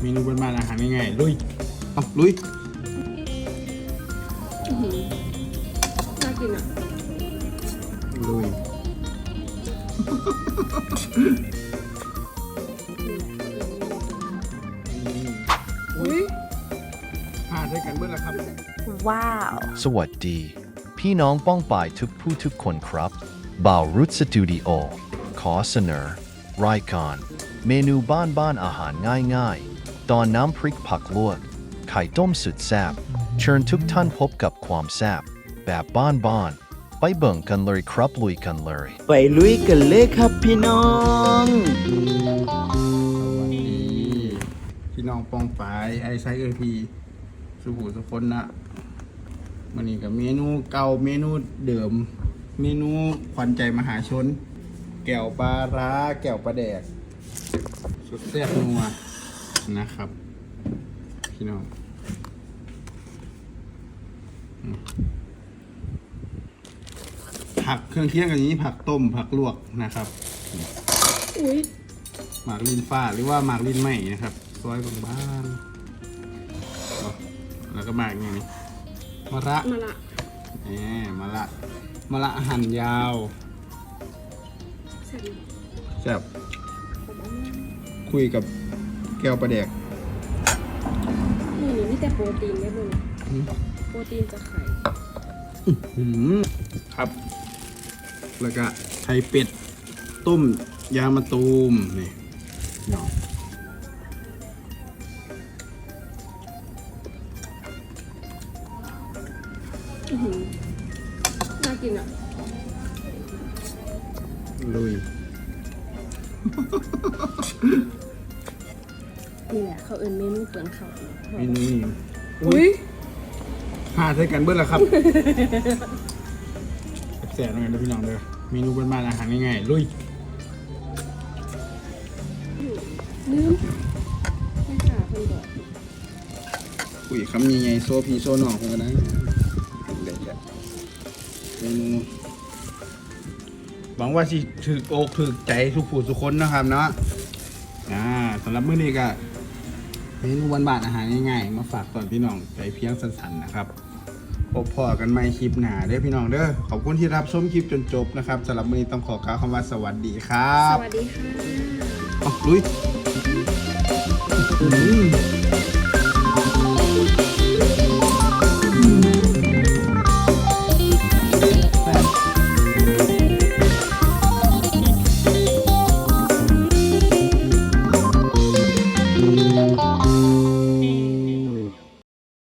เมนูบ้านๆอาหารง่ายๆลุยเอาลุยอื้อหือน่ากินอะลุยอุ้ยหาด้วยกันเมื่อละครับ ว้าว สวัสดี พี่น้องป้องปายทุกผู้ทุกคนครับบ่าวรุดสตูดิโอขอเสนอรายการ เมนูบ้านบ้านอาหารง่ายๆ ตอนน้ำพริกผักลวก ไข่ต้มสุดแซ่บเชิญทุกท่านพบกับความแซ่บแบบบ้านบ้านๆไปเบิ่งกันเลยครับลุยกันเลย ไปลุยกันเลยครับพี่น้อง สวัสดีพี่น้องปองปายไอไซเอพีสุหูสุคนนะมันนี้กับเมนูเก่าเมนูเดิม เมนูขวัญใจมหาชน แก้วปลาร้า แก้วปลาแดก สุดแซ่บนัวนะครับ พี่น้องอืมผักเครื่องเคียงกันนี้ผักต้มผักลวกนะครับอุ้ยหมากลินฟ้าหรือว่าหมากลินไหมนะครับซอยบางๆเอาแล้วก็หมากอย่างนี้มะระมาละแหมมะระมะระหั่นยาวแซ่บ คุยกับแก้วประแดกนี่นี่มีแต่โปรตีนได้เลยอืมโปรตีนจากไข่หืมครับ แล้วก็ไข่เป็ด ต้ม ยางมะตูมนี่เนาะอื้อหือน่ากินอะลุย นี่แหละเขาเอินเมนูเปลืองเขาเมนูนี้อุ้ยหาใช้กันเบิ้ลละครับแซ่บๆหน่อยนะพี่น้องเด้อเมนูบ้านๆอาหารง่ายๆลุยลืมไม่ค่ะเพิ่นบอกคุยคำยังไงโซพีโซนอกของกันนะเด็ดจ้ะเมนูหวังว่าสิถึกอกถึกใจทุกผู้ทุกคนนะครับเนาะอ่าสำหรับมื้อนี้ก็ เมนูบ้านๆอาหารง่ายๆ มาฝากตอนพี่น้องใจเพียงสั้นๆนะครับพบพอกันใหม่คลิปหน้าเด้อพี่น้องเด้อขอบคุณที่รับชมคลิปจนจบนะครับสำหรับมื้อนี้ต้องขอกล่าวคำว่าสวัสดีครัสบวัสดีค่ะเอาลุยอืม